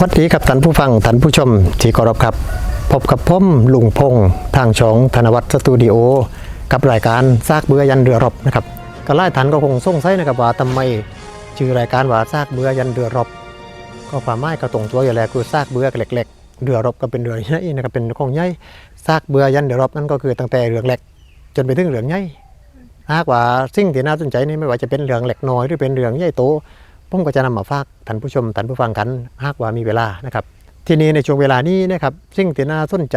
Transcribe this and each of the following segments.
วัสดีครับท่านผู้ฟังท่านผู้ชมที่เคารพครับพบกับผมลุงพงษ์ทางช่องธนวัฒน์สตูดิโอกับรายการซากเบื่อยันเรือรบนะครับก็ไล่ทันก็คงสงสัยนะครับว่าทำไมชื่อรายการว่าซากเบื่อยันเรือรบก็ความหมายก็ตรงตัวอยู่แล้วคือซากเบื่อเล็กๆเรือรบก็เป็นเรือใหญ่นะครับเป็นของใหญ่ซากเบื่อยันเรือรบนั่นก็คือตั้งแต่เรือเล็กจนไปถึงเรือใหญ่หากว่าสิ่งที่น่าสนใจนี่ไม่ว่าจะเป็นเรื่องเล็กน้อยหรือเป็นเรื่องใหญ่โต ผมก็จะนำมาฝากท่านผู้ชมท่านผู้ฟังกันหากว่ามีเวลานะครับทีนี้ในช่วงเวลานี้นะครับสิ่งที่น่าสนใจ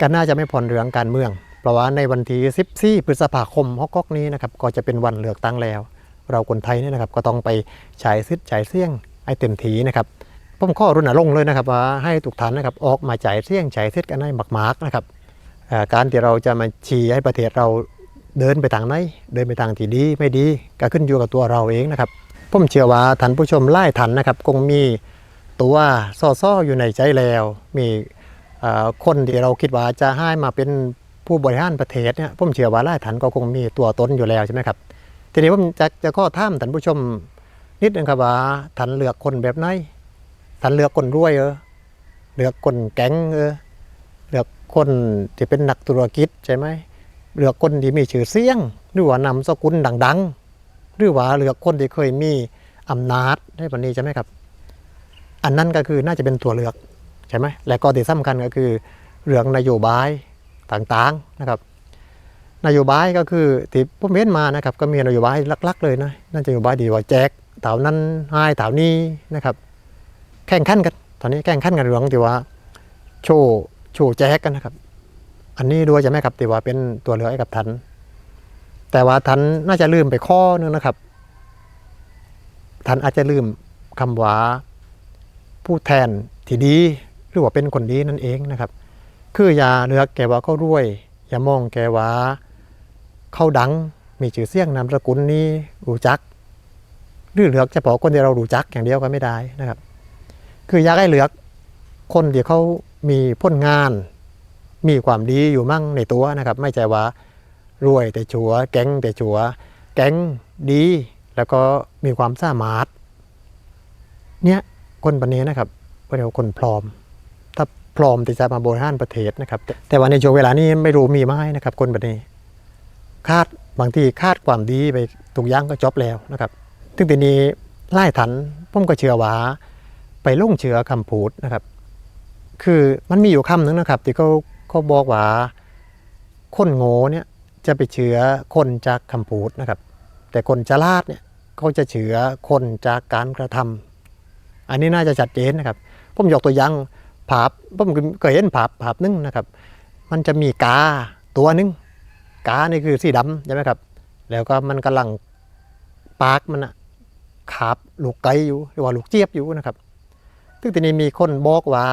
ก็น่าจะไม่ผ่อนเรื่องการเมือง เพราะว่าในวันที่14พฤษภาคมฮอกกอกนี้นะครับก็จะเป็นวันเลือกตั้งแล้ว เราคนไทยเนี่ยนะครับก็ต้องไปใช้สิทธิ์ใช้เสี่ยงให้เต็มทีนะครับผมข้อรุณรงเลยนะครับว่าให้ทุกท่านนะครับออกมาจ่ายเสี่ยงจ่ายสิทธิ์กันให้มากๆนะครับการที่เราจะมาชี้ให้ประเทศเราเดินไปทางไหนเดินไปทางที่ดีไม่ดีก็ขึ้นอยู่กับตัวเราเองนะครับ ผมเชื่อว่าท่านผู้ชมไล่ทันนะครับคงมีตัวซ่อซอๆอยู่ในใจแล้ว มีคนที่เราคิดว่าจะให้มาเป็นผู้บริหารประเทศเนี่ยผมเชื่อว่าไล่ทันก็คงมีตัวตนอยู่แล้วใช่ไหมครับทีนี้ผมจะจะข้อถามท่านผู้ชมนิดนึงครับว่าท่านเลือกคนแบบไหนท่านเลือกคนรวยเออเลือกคนแก๊งเออเลือกคนที่เป็นนักธุรกิจใช่ไหมเลือกคนที่มีชื่อเสียงหรือว่านำสกุลดัง ๆ หรือว่าเลือกคนที่เคยมีอำนาจได้แบบนี้ใช่ไหมครับ อันนั้นก็คือน่าจะเป็นตัวเลือกใช่ไหมและก็ที่สำคัญก็คือเรื่องนโยบายต่างๆนะครับ นโยบายก็คือที่ผมเห็นมานะครับก็มีนโยบายลักๆ เลยนะนั่นนโยบายดีว่าแจกเต่านั้นให้เต่านี้นะครับ แข่งขันกันตอนนี้แข่งขันกันเรื่องที่ว่าโชว์โชว์แจกกันนะครับ อันนี้ด้วยใช่ไหมครับที่ว่าเป็นตัวเลือกให้กับท่าน แต่ว่าท่านน่าจะลืมไปข้อนึงนะครับท่านอาจจะลืมคำว่าผู้แทนที่ดีหรือว่าเป็นคนดีนั่นเองนะครับ คืออย่าเลือกแกว่าเขารวย อย่ามองแกว่าเขาดังมีชื่อเสียงนามสกุลนี้รู้จัก หรือเลือกเฉพาะคนที่เรารู้จักอย่างเดียวก็ไม่ได้นะครับ คืออยากให้เลือกคนที่เขามีผลงาน มีความดีอยู่มั่งในตัวนะครับ ไม่ใช่ว่า รวยแต่ชัวแก๊งแต่ชัวแก๊งดีแล้วก็มีความสามารถเนี่ยคนปันนี้นะครับเรียกว่าคนพร้อม ถ้าพร้อมที่จะมาบริหารประเทศนะครับ แต่ว่าในช่วงเวลานี้ไม่รู้มีไหมนะครับ คนปันนี้ คาดบางทีคาดความดีไปทุกอย่างก็จบแล้วนะครับถึงทีนี้ไล่ทันผมก็เชื่อว่าไปลงเชื่อคำพูดนะครับ คือมันมีอยู่คำหนึ่งนะครับ ที่เขาเขาบอกว่าคนโง่เนี่ย จะไปเชื่อคนจากคำพูดนะครับ แต่คนฉลาดเนี่ยเขาจะเชื่อคนจากการกระทำอันนี้น่าจะชัดเจนนะครับผมยกตัวอย่างภาพผมเคยเห็นภาพภาพนึงนะครับ มันจะมีกาตัวหนึงกานี่คือสีดำใช่ไหมครับ แล้วก็มันกำลังปากมันอะขาบลูกไก่อยู่หรือว่าลูกเจี๊ยบอยู่นะครับซึ่งทีนี้มีคนบอกว่า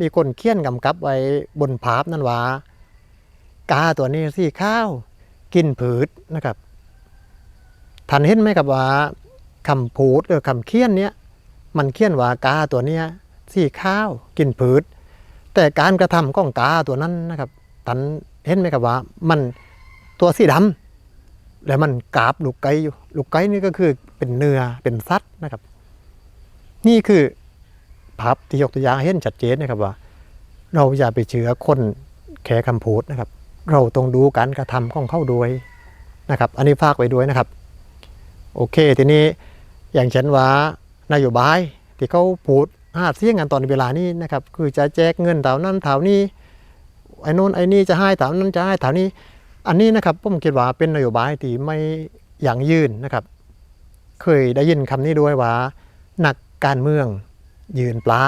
มีคนเขียนกำกับไว้บนภาพนั้นว่า กาตัวนี้สีข้าวกินผืดนะครับท่านเห็นไหมครับว่าคำพูดหรือคำเขียนเนี้ยมันเขียนว่ากาตัวเนี้ยสีข้าวกินผืดแต่การกระทำของกาตัวนั้นนะครับท่านเห็นไหมครับว่า มันตัวสีดำแล้วมันกาบลูกไก่อยู่ลูกไก่นี่ก็คือเป็นเนื้อเป็นสัตว์นะครับ นี่คือภาพที่ยกตัวอย่างเห็นชัดเจนนะครับว่า เราอย่าไปเชื่อคนแค่คำพูดนะครับ เราต้องดูการกระทำของเขาด้วยนะครับ อันนี้ฝากไว้ด้วยนะครับ โอเค ทีนี้อย่างเช่นว่านโยบายที่เขาพูดหาเสียงกันตอนเวลานี้นะครับ คือจะแจกเงินเท่านั้นเท่านี้ไอ้โน้นไอ้นี่จะให้เท่านั้นจะให้เท่านี้ อันนี้นะครับผมคิดว่าเป็นนโยบายที่ไม่อย่างยืนนะครับ เคยได้ยินคำนี้ด้วยว่านักการเมืองยืนปลา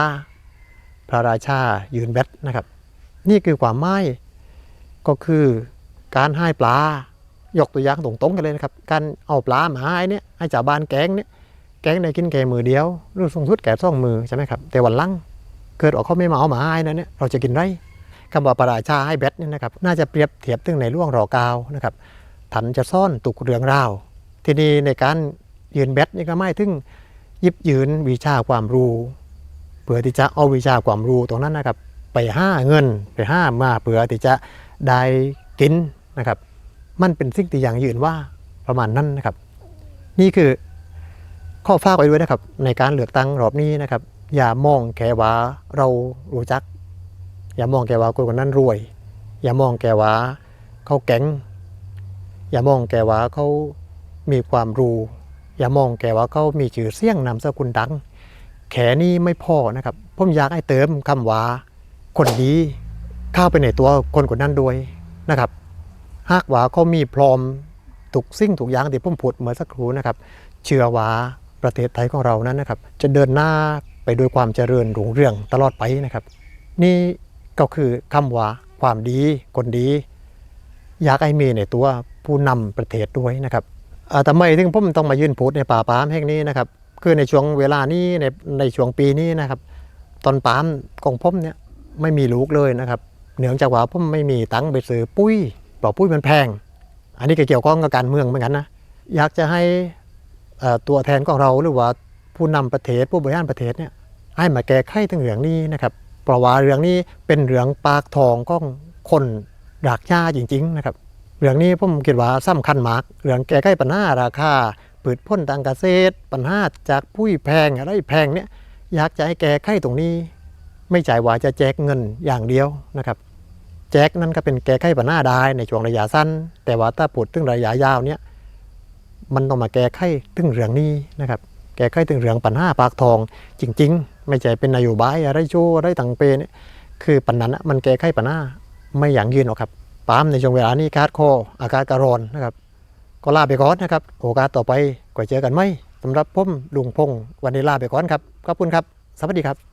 พระราชายืนแบตนะครับ นี่คือความหมาย ก็คือการให้ปลายกตัวอย่างตรงๆกันเลยนะครับ การเอาปลามาให้เนี่ยให้ชาวบ้านแกงเนี่ยแกงในกินแค่มือเดียวหรือสูงสุดแก่สองมือใช่ไหมครับแต่วันลังเกิดออกเขาไม่มาเอาหมาให้นะเนี่ยเราจะกินไรคำว่าพระราชาให้แบตเนี่ยนะครับน่าจะเปรียบเทียบถึงในร่วงรอกาวนะครับทันจะซ่อนตุกเรืองราว ทีนี้ในการยืนแบตนี่ก็ไม่ถึงยิบยืนวิชาความรู้เพื่อที่จะเอาวิชาความรู้ตรงนั้นนะครับ ไปห้าเงินไปห้ามาเพื่อที่จะ ได้กินนะครับ มันเป็นสิ่งที่อย่างยืนว่าประมาณนั้นนะครับ นี่คือข้อฝากไว้ด้วยนะครับ ในการเลือกตั้งรอบนี้นะครับ อย่ามองแค่ว่าเรารู้จัก อย่ามองแค่ว่าคนคนนั้นรวย อย่ามองแค่ว่าเขาแก๊งอย่ามองแค่ว่าเขามีความรู้ อย่ามองแค่ว่าเขามีชื่อเสียงนามสกุลดังแค่นี้ไม่พอนะครับ ผมอยากให้เติมคำว่า คนดี เข้าไปในตัวคนคนนั้นด้วยนะครับ หากว่าเขามีพร้อมทุกสิ่งทุกอย่างที่ผมพูดเมื่อสักครู่นะครับ เชื่อว่าประเทศไทยของเรานั้นนะครับ จะเดินหน้าไปด้วยความเจริญรุ่งเรืองตลอดไปนะครับ นี่ก็คือคำว่าความดีคนดี อยากให้มีในตัวผู้นำประเทศด้วยนะครับอ่ทำไมถึงผมต้องมายืนพูดในป่าปามแห่งนี้นะครับ คือในช่วงเวลานี้ในในช่วงปีนี้นะครับ ตอนปามของผมเนี่ยไม่มีลูกเลยนะครับ เนื่องจากว่าผมไม่มีตังค์ไปซื้อปุ้ยเพราะปุ้ยมันแพง อันนี้ก็เกี่ยวข้องกับการเมืองเหมือนกันนะ อยากจะให้ตัวแทนของเราหรือว่าผู้นำประเทศผู้บริหารประเทศเนี่ยให้มาแก้ไขถึงเรื่องนี้นะครับเพราะว่าเรื่องนี้เป็นเรื่องปากทองของคนรากหญ้าจริง ๆ นะครับ เรื่องนี้ผมคิดว่าสำคัญมากเรื่องแก้ไขปัญหาราคาพืชผลทางเกษตร ปัญหาจากผู้แพงอะไรแพงเนี่ยอยากจะให้แก้ไขตรงนี้ ไม่ใช่ว่าจะแจกเงินอย่างเดียวนะครับ แจกนั้นก็เป็นแก้ไขปัญหาได้ในช่วงระยะสั้น แต่ว่าถ้าพูดถึงระยะยาวเนี่ยมันต้องมาแก้ไขถึงเรื่องนี้นะครับ แก้ไขถึงเรื่องปัญหาปากทองจริง ๆ ไม่ใช่เป็นนโยบายอะไรโชว์อะไรต่างเปนคือปัญหานะมันแก้ไขปัญหาไม่อย่างยืนหรอกครับปามในช่วงเวลานี้คาดคออากาศกระรอนนะครับ ก็ลาไปก่อนนะครับ โอกาสต่อไปก็เจอกันไหมสำหรับผมลุงพงศ์วันนี้ลาไปก่อนครับ ขอบคุณครับ สวัสดีครับ